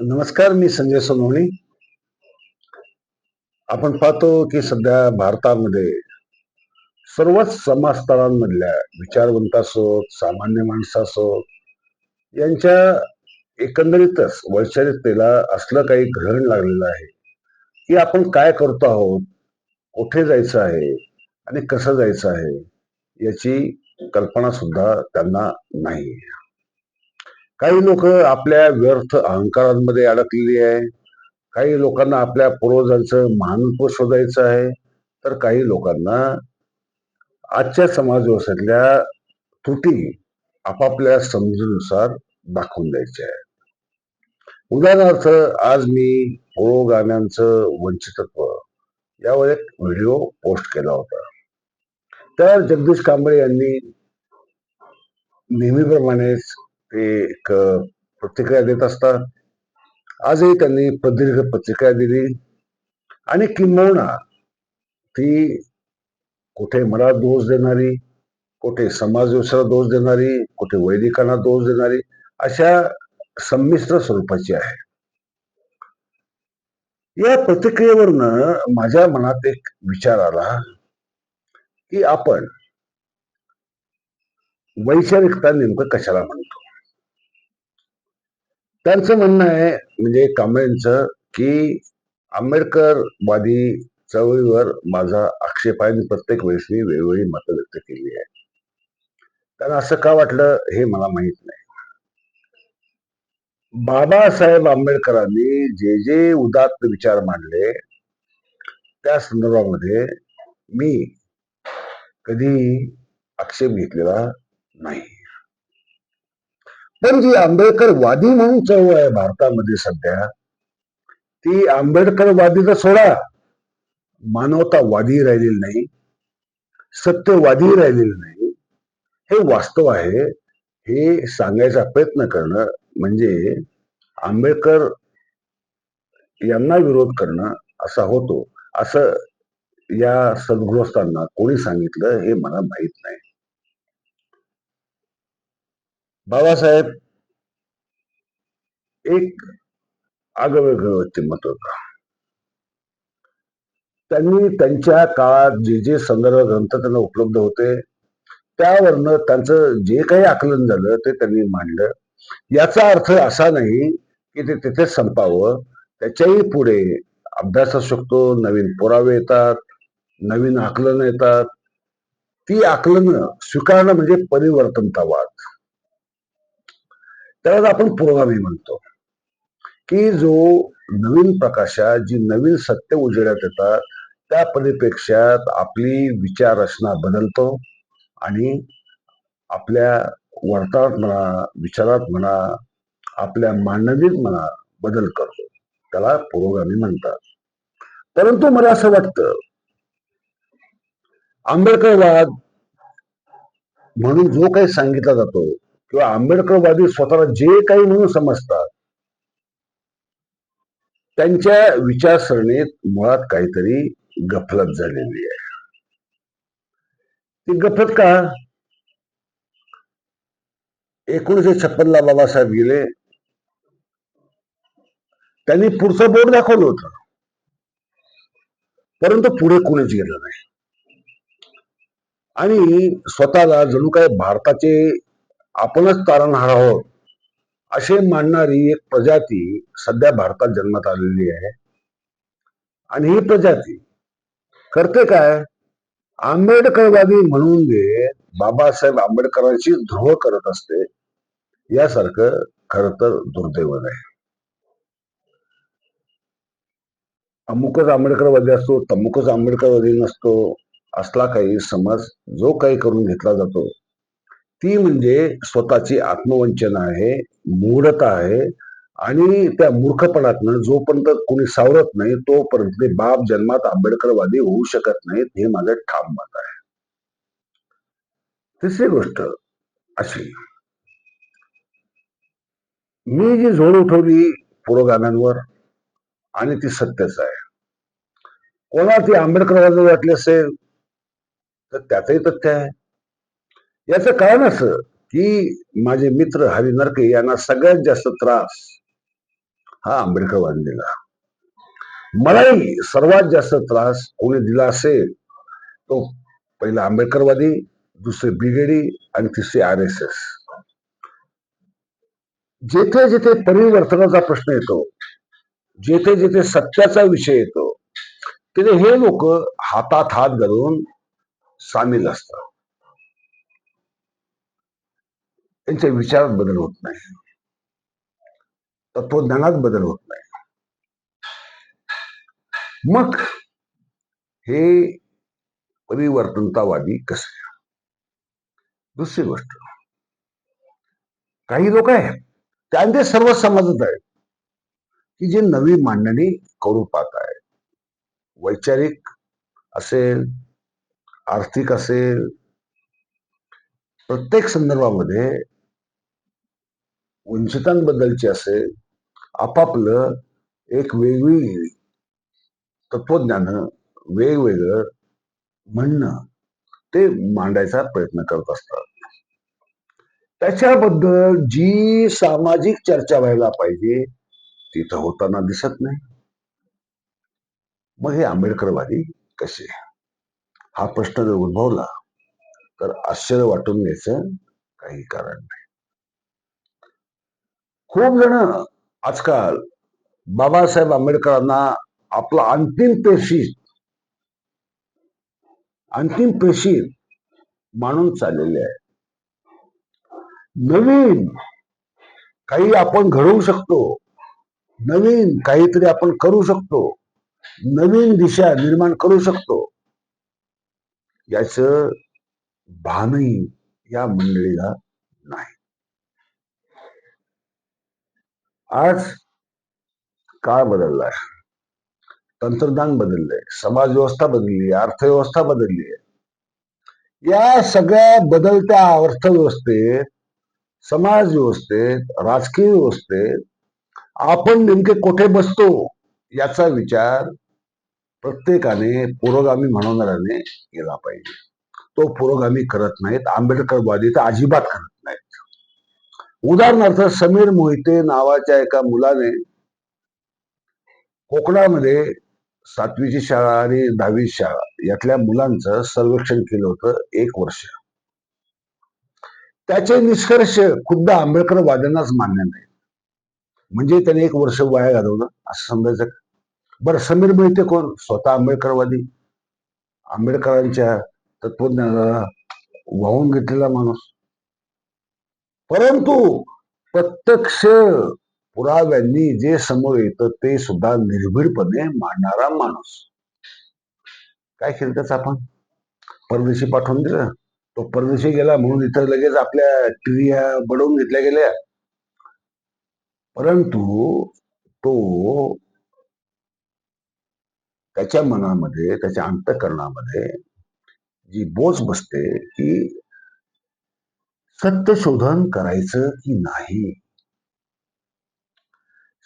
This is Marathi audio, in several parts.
नमस्कार मी संजय सोनवणी. आपण पाहतो की सध्या भारतामध्ये सर्वच समाजस्तरांमधल्या विचारवंत असोत सामान्य माणसं असोत यांच्या एकंदरीतच वैचारिकतेला असलं काही ग्रहण लागलेलं आहे की आपण काय करतो आहोत कुठे जायचं आहे आणि कसं जायचं आहे याची कल्पना सुद्धा त्यांना नाही. काही लोक आपल्या व्यर्थ अहंकारांमध्ये अडकलेली आहे. काही लोकांना आपल्या पूर्वजांचं महानत्व शोधायचं आहे. तर काही लोकांना आजच्या समाज व्यवस्थेतल्या त्रुटी आपापल्या समजुनुसार दाखवून द्यायच्या आहे. उदाहरणार्थ आज मी पुरोगाम्यांचं वंचितत्व यावर एक व्हिडिओ पोस्ट केला होता. तर जगदीश कांबळे यांनी नेहमीप्रमाणेच ते एक प्रतिक्रिया देत असतात. आजही त्यांनी प्रदीर्घ प्रतिक्रिया दिली आणि किंबहुना ती कुठे मला दोष देणारी कुठे समाज दोष देणारी कुठे वैदिकांना दोष देणारी अशा संमिश्र स्वरूपाची आहे. या प्रतिक्रियेवरनं माझ्या मनात एक विचार आला की आपण वैचारिकता नेमकं कशाला म्हणतो? त्यांचं म्हणणं आहे म्हणजे कांबळेंचं की आंबेडकरवादी चळवळीवर माझा आक्षेप आहे. आणि प्रत्येक वेळेस मी वेगवेगळी मतं व्यक्त केली आहे. त्यांना असं का वाटलं हे मला माहीत नाही. बाबासाहेब आंबेडकरांनी जे जे उदात्त विचार मांडले त्या संदर्भामध्ये मी कधी आक्षेप घेतलेला नाही. पण जी आंबेडकरवादी म्हणून चळवळ आहे भारतामध्ये सध्या ती आंबेडकरवादी तर सोडा. मानवतावादी राहिलेली नाही सत्यवादी राहिलेली नाही. हे वास्तव आहे. हे सांगायचा प्रयत्न करणं म्हणजे आंबेडकर यांना विरोध करणं असा होतो. असं या सद्गृहस्थांना कोणी सांगितलं हे मला माहीत नाही. बाबासाहेब एक आगवेगळं व्यक्तिमत्व होतं. त्यांनी त्यांच्या काळात जे जे संदर्भ ग्रंथ त्यांना उपलब्ध होते त्यावरनं त्यांचं जे काही आकलन झालं ते त्यांनी मांडलं. याचा अर्थ असा नाही की ते तिथेच संपावं. त्याच्याही पुढे अभ्यास असू शकतो नवीन पुरावे येतात नवीन आकलन येतात. ती आकलन स्वीकारणं म्हणजे परिवर्तनतावाद त्याला आपण पुरोगामी म्हणतो. की जो नवीन प्रकाशात जी नवीन सत्य उजेडात येतात त्या परिपेक्षात आपली विचार रचना बदलतो आणि आपल्या वर्तनात म्हणा विचारात म्हणा आपल्या मांडणीत म्हणा बदल करतो. त्याला पुरोगामी म्हणतात. परंतु मला असं वाटतं आंबेडकरवाद म्हणून जो काही सांगितला जातो किंवा आंबेडकरवादी स्वतःला जे काही म्हणून समजतात त्यांच्या विचारसरणीत मुळात काहीतरी गफलत झालेली आहे. ती गफलत का? एकोणीसशे छप्पन ला बाबासाहेब गेले. त्यांनी पुढचं बोर्ड दाखवलं होतं. परंतु पुढे कोणीच गेलं नाही. आणि स्वतःला जणू काय भारताचे आपणच तारणहार आहोत असे मानणारी एक प्रजाती सध्या भारतात जन्मात आलेली आहे. आणि ही प्रजाती करते काय? आंबेडकरवादी म्हणून जे बाबासाहेब आंबेडकरांची ध्रुव करत असते यासारखं खर तर दुर्दैव आहे. अमुकच आंबेडकरवादी असतो तमुकच आंबेडकरवादी नसतो असला काही समज जो काही करून घेतला जातो ती म्हणजे स्वतःची आत्मवंचना आहे मूढता आहे आणि त्या मूर्खपणातनं जोपर्यंत कोणी सावरत नाही तोपर्यंत ते बाप जन्मात आंबेडकरवादी होऊ शकत नाहीत हे माझं ठाम मत आहे. तिसरी गोष्ट अशी. मी जी झोड उठवली पुरोगाम्यांवर आणि ती सत्यच आहे. कोणा ती आंबेडकरवादी वाटली असेल तर त्याचंही तथ्य आहे. याचं कारण असं की माझे मित्र हरी नरके यांना सगळ्यात जास्त त्रास हा आंबेडकरवादी दिला मलाही सर्वात जास्त त्रास कोणी दिला असेल तो पहिला आंबेडकरवादी दुसरे ब्रिगेडी आणि तिसरे आर एस एस. जेथे जेथे परिवर्तनाचा प्रश्न येतो जेथे जेथे सत्याचा विषय येतो तिथे हे लोक हातात हात घालून सामील असतात. त्यांच्या विचारात बदल होत नाही. तत्वज्ञानात बदल होत नाही. मग हे परिवर्तनतावादी कसे दुसरी गोष्ट. काही लोक आहेत त्यांचे सर्व समाजात आहेत की जे नवी मांडणी करू पाहत आहेत. वैचारिक असेल आर्थिक असेल प्रत्येक संदर्भामध्ये वंचितांबद्दलची असेल आपापलं एक वेगळी तत्वज्ञान वेगवेगळं म्हणणं ते मांडायचा प्रयत्न करत असतात. त्याच्याबद्दल जी सामाजिक चर्चा व्हायला पाहिजे तिथं होताना दिसत नाही. मग हे आंबेडकरवादी कसे? हा प्रश्न जर उद्भवला तर आश्चर्य वाटून घ्यायचं काही कारण नाही. खूप जण आजकाल बाबासाहेब आंबेडकरांना आपला अंतिम पेशीत अंतिम पेशीत मानून चाललेले आहे नवीन काही आपण घडवू शकतो नवीन काहीतरी आपण करू शकतो नवीन दिशा निर्माण करू शकतो. याच भानही या मंडळीला नाही आज काळ बदललाय तंत्रज्ञान बदललंय समाज व्यवस्था बदलली अर्थव्यवस्था बदलली आहे. या सगळ्या बदलत्या अर्थव्यवस्थेत समाज व्यवस्थेत राजकीय व्यवस्थेत आपण नेमके कुठे बसतो याचा विचार प्रत्येकाने पुरोगामी म्हणवणाऱ्याने केला पाहिजे. तो पुरोगामी करत नाहीत. आंबेडकरवादी तर अजिबात करत उदाहरणार्थ समीर मोहिते नावाच्या एका मुलाने कोकणामध्ये सातवीची शाळा आणि दहावी शाळा यातल्या मुलांचं सर्वेक्षण केलं होतं एक वर्ष. त्याचे निष्कर्ष खुद्द आंबेडकर वाद्यांनाच मान्य नाही. म्हणजे त्याने एक वर्ष वाया घालवलं असं समजायचं का? बरं समीर मोहिते कोण? स्वतः आंबेडकरवादी. आंबेडकरांच्या तत्वज्ञानाला वाहून घेतलेला माणूस. परंतु प्रत्यक्ष पुराव्यांनी जे समोर येतं ते सुद्धा निर्भीडपणे मांडणारा माणूस. काय केलं त्याच आपण? परदेशी पाठवून दिलं. तो परदेशी गेला म्हणून इथं लगेच आपल्या क्रिया बडवून घेतल्या गेल्या. परंतु तो त्याच्या मनामध्ये त्याच्या अंतकरणामध्ये जी बोच बसते की सत्य शोधन करायचं की नाही?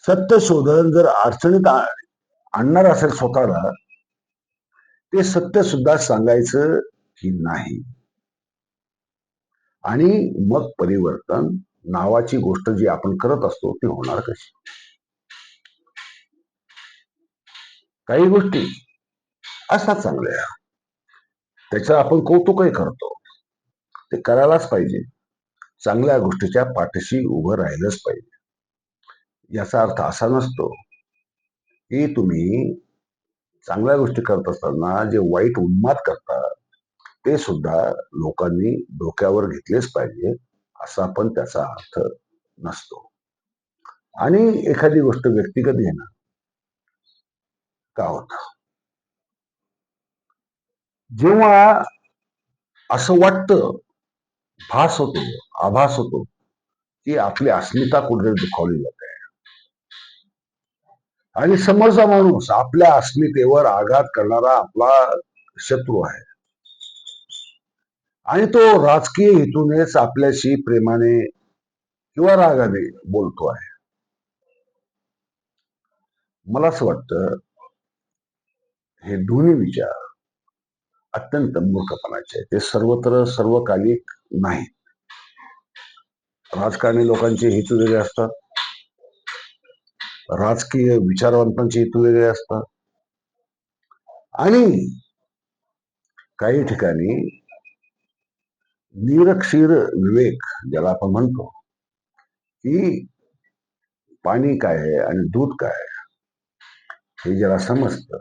सत्य शोधन जर अडचणीत आणणार असेल स्वतःला ते सत्य सुद्धा सांगायचं की नाही. आणि मग परिवर्तन नावाची गोष्ट जी आपण करत असतो ती होणार कशी? काही गोष्टी असा चांगल्या त्याचं आपण कौतुकही करतो. ते करायलाच पाहिजे. चांगल्या गोष्टीच्या पाठीशी उभं राहिलंच पाहिजे. याचा अर्थ असा नसतो की तुम्ही चांगल्या गोष्टी करत असताना जे वाईट उन्माद करतात ते सुद्धा लोकांनी डोक्यावर घेतलेच पाहिजे असा पण त्याचा अर्थ नसतो. आणि एखादी गोष्ट व्यक्तिगत घेणं का होत? जेव्हा असं वाटतं भास होतो आभास होतो की आपली अस्मिता कुठेतरी दुखावली जाते. आणि समोरचा माणूस आपल्या अस्मितेवर आघात करणारा आपला शत्रू आहे. आणि तो राजकीय हेतूनेच आपल्याशी प्रेमाने किंवा रागाने बोलतो आहे. मला असं वाटतं हे दोन्ही विचार अत्यंत मूर्खपणाचे ते सर्वत्र सर्वकालिक नाही. राजकारणी लोकांचे हेतू वेगळे असतात. राजकीय विचारवंतांचे हेतू वेगळे असतात. आणि काही ठिकाणी निरक्षीर विवेक ज्याला आपण म्हणतो की पाणी काय आहे आणि दूध काय हे ज्याला समजतं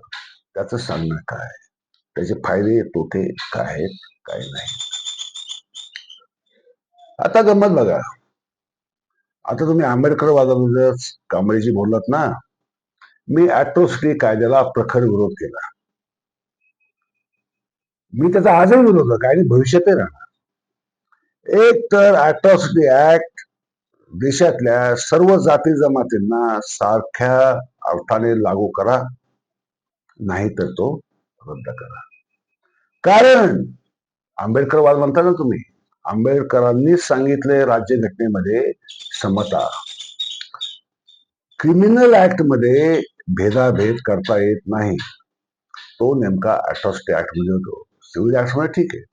त्याचं सांगणं काय त्याचे फायदे तोटे काय आहेत काय नाही. आता गंमत बघा. आता तुम्ही आंबेडकर वादाबद्दल कांबळेजी बोललात ना मी अॅट्रोसिटी कायद्याला प्रखर विरोध केला. मी त्याचा आजही विरोध काय आणि भविष्यातही राहणार. एक तर अॅट्रॉसिटी ऍक्ट देशातल्या सर्व जाती जमातींना सारख्या अर्थाने लागू करा नाही तर तो रद्द करा. कारण आंबेडकरवाद म्हणता ना तुम्ही आंबेडकरांनीच सांगितले राज्यघटनेमध्ये समता. क्रिमिनल ऍक्टमध्ये भेदाभेद करता येत नाही. तो नेमका अट्रॉसिटी ऍक्टमध्ये होतो. सिव्हिल ऍक्टमध्ये ठीक आहे.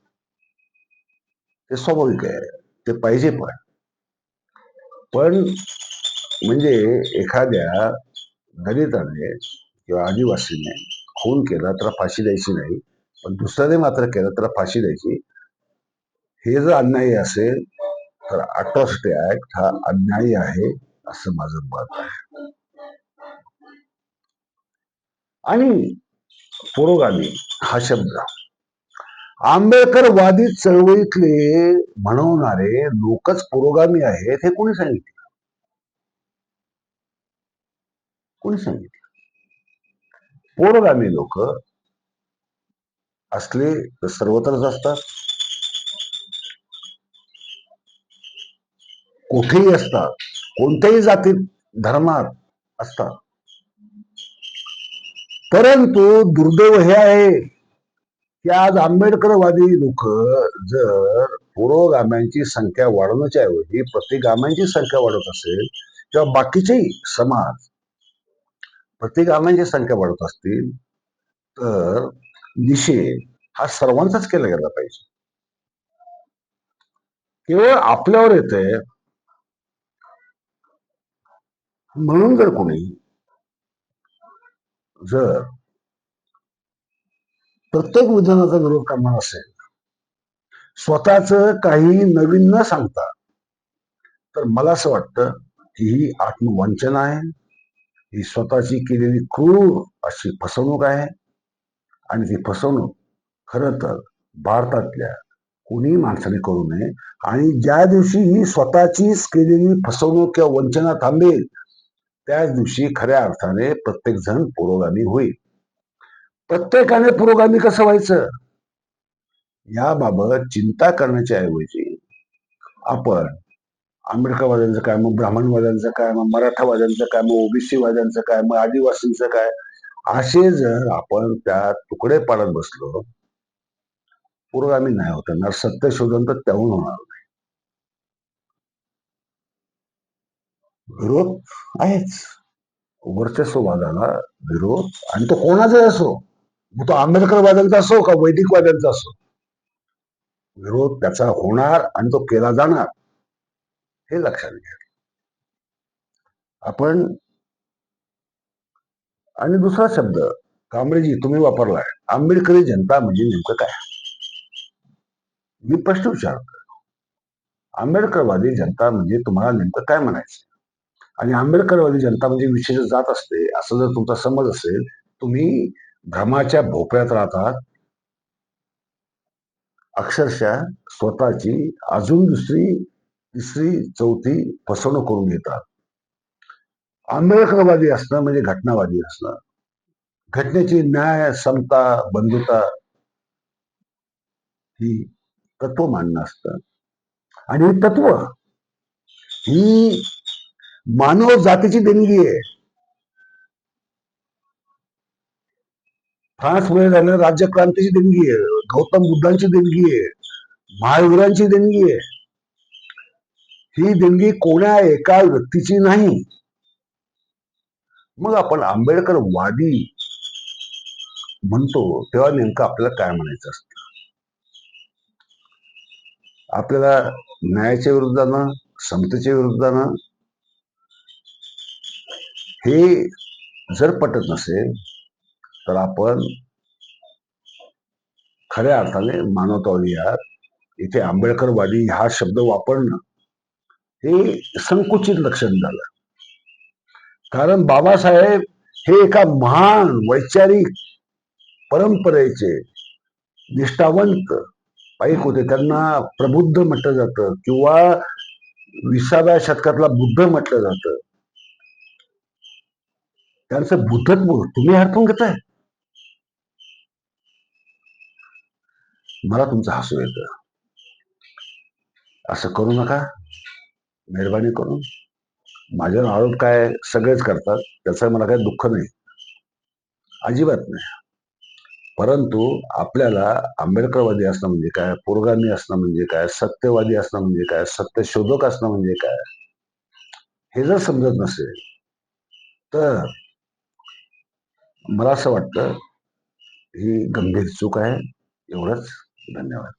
ते स्वाभाविक आहे. ते पाहिजे पण. पण म्हणजे एखाद्या दलिताने किंवा आदिवासीने खून केला तर फाशी द्यायची नाही. पण दुसऱ्याने मात्र केलं तर फाशी द्यायची. हे जर अन्यायी असेल तर अट्रॉसिटी ऍक्ट हा अन्यायी आहे असं माझं मत आहे. आणि पुरोगामी हा शब्द. आंबेडकरवादी चळवळीतले म्हणवणारे लोकच पुरोगामी आहेत हे कोणी सांगितलं? कोणी सांगितलं? पुरोगामी लोक असले तर सर्वत्रच असतात. कुठेही असतात कोणत्याही जातीत धर्मात असतात. परंतु दुर्दैव हे आहे की आज आंबेडकरवादी लोक जर पुरोगाम्यांची संख्या वाढवण्याच्या ऐवजी प्रतिगाम्यांची संख्या वाढवत असेल किंवा बाकीचेही समाज प्रतिगाम्यांची संख्या वाढवत असतील तर निषेध हा सर्वांचाच केला गेला पाहिजे. केवळ आपल्यावर येते म्हणून जर कोणी जर प्रत्येक विधानाचा विरोध करणार असेल स्वतःच काही नवीन न सांगता तर मला असं वाटतं की ही आत्मवंचना आहे. ही स्वतःची केलेली क्रूर अशी फसवणूक आहे. आणि ती फसवणूक खर तर भारतातल्या कोणीही माणसाने करू नये. आणि ज्या दिवशी ही स्वतःचीच केलेली फसवणूक किंवा वंचना थांबेल त्याच दिवशी खऱ्या अर्थाने प्रत्येक जण पुरोगामी होईल. प्रत्येकाने पुरोगामी कसं व्हायचं? याबाबत चिंता करण्याच्या ऐवजी आपण आंबेडकरवाद्यांचं काय मग ब्राह्मणवाद्यांचं काय मग मराठावाद्यांचं काय मग ओबीसी वाद्यांचं काय मग आदिवासींचं काय असे जर आपण त्या तुकडे पाडत बसलो पुरोगामी नाही होत. येणार सत्य शोधन तर त्याहून होणार नाही विरोध आहेच. वर्चस्ववादाला विरोध आणि तो कोणाचाही असो मग तो आंबेडकरवाद्यांचा असो का वैदिकवाद्यांचा असो विरोध त्याचा होणार आणि तो केला जाणार हे लक्षात घ्या. आपण आणि दुसरा शब्द कांबळेजी तुम्ही वापरलाय आंबेडकरी जनता म्हणजे नेमकं काय? मी प्रश्न विचारतो आंबेडकरवादी जनता म्हणजे तुम्हाला नेमकं काय म्हणायचं? आणि आंबेडकरवादी जनता म्हणजे विशेष जात असते असं जर तुमचा समज असेल तुम्ही भ्रमाच्या भोपळ्यात राहतात. अक्षरशः स्वतःची अजून दुसरी तिसरी चौथी फसवणूक करून घेतात. आंबेडकरवादी असणं म्हणजे घटनावादी असणं. घटनेची न्याय समता बंधुता ही तत्व मानणं असतं. आणि तत्व ही मानव जातीची देणगी आहे. फ्रान्समध्ये झालेल्या राज्यक्रांतीची देणगी आहे. गौतम बुद्धांची देणगी आहे. महावीरांची देणगी आहे. ही देणगी कोण्या एका व्यक्तीची नाही. मग आपण आंबेडकर वादी म्हणतो तेव्हा नेमकं आपल्याला काय म्हणायचं असतं? आपल्याला न्यायाच्या विरुद्धानं समतेच्या विरुद्धानं हे जर पटत नसेल तर आपण खऱ्या अर्थाने मानवतावादी इथे आंबेडकरवादी हा शब्द वापरणं हे संकुचित लक्षण झालं. कारण बाबासाहेब हे एका महान वैचारिक परंपरेचे निष्ठावंत पाईक होते. त्यांना प्रबुद्ध म्हटलं जातं किंवा विसाव्या शतकातला बुद्ध म्हटलं जातं. त्यांचं बुद्धत्व तुम्ही हरपून घेताय. मला तुमचं हसू येतं. असं करू नका. मेहरबानी करून. माझ्यावर आरोप काय सगळेच करतात त्याचं मला काही दुःख नाही. अजिबात नाही. परंतु आपल्याला आंबेडकरवादी असणं म्हणजे काय पुरोगामी असणं म्हणजे काय सत्यवादी असणं म्हणजे काय सत्यशोधक असणं म्हणजे काय हे जर समजत नसेल तर मला असं वाटतं ही गंभीर चूक आहे. एवढंच. धन्यवाद.